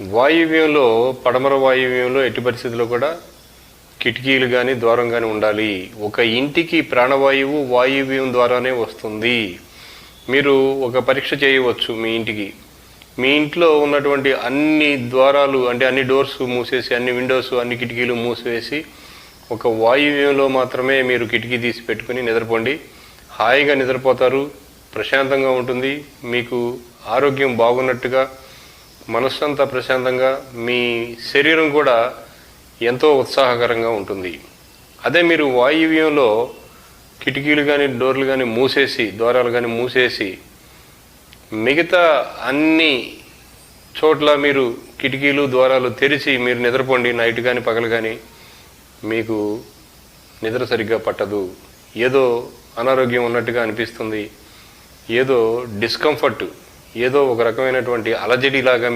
వాయువ్యంలో పడమర వాయువ్యంలో ఎట్టి పరిస్థితుల్లో కూడా కిటికీలు కానీ ద్వారం కానీ ఉండాలి. ఒక ఇంటికి ప్రాణవాయువు వాయువ్యం ద్వారానే వస్తుంది. మీరు ఒక పరీక్ష చేయవచ్చు మీ ఇంటికి. మీ ఇంట్లో ఉన్నటువంటి అన్ని ద్వారాలు అంటే అన్ని డోర్స్ మూసేసి అన్ని విండోస్ అన్ని కిటికీలు మూసివేసి ఒక వాయువ్యంలో మాత్రమే మీరు కిటికీ తీసి పెట్టుకుని నిద్రపోండి. హాయిగా నిద్రపోతారు ప్రశాంతంగా ఉంటుంది మీకు ఆరోగ్యం బాగున్నట్టుగా మనస్సు అంతా ప్రశాంతంగా మీ శరీరం కూడా ఎంతో ఉత్సాహకరంగా ఉంటుంది. అదే మీరు వాయువ్యంలో కిటికీలు కానీ డోర్లు కానీ మూసేసి ద్వారాలు కానీ మూసేసి మిగతా అన్ని చోట్ల మీరు కిటికీలు ద్వారాలు తెరిచి మీరు నిద్రపోండి నైట్ కానీ పగలు కానీ మీకు నిద్ర సరిగ్గా పట్టదు. ఏదో అనారోగ్యం ఉన్నట్టుగా అనిపిస్తుంది. ఏదో డిస్కంఫర్ట్ ఏదో ఒక రకమైనటువంటి అలజడిలాగా